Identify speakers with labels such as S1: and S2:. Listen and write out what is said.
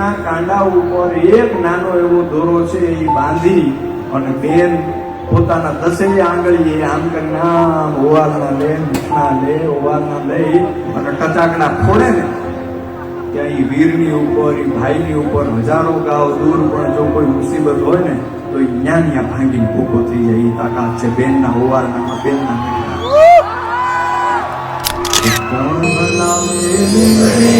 S1: વૃક્ષના કાંડા ઉપર એક નાનો એવો દોરો છે એ બાંધી અને બેન પોતાના દસેય આંગળીએ આમ કરીને આમ ઓવાલના લે મૂછના લે ઓવાલના લઈ અને ટચાકડા ફોડે ને, ત્યાં એ વીરની ઉપર એ ભાઈની ઉપર હજારો ગાવ દૂર, પણ જો કોઈ મુસીબત હોય ને, તો એ જ્ઞાન ત્યાં ભાંગીને ભૂખો થઈ જાય. એ તાકાત છે બેનના ઓવાલના બેનના કોણ બનાવે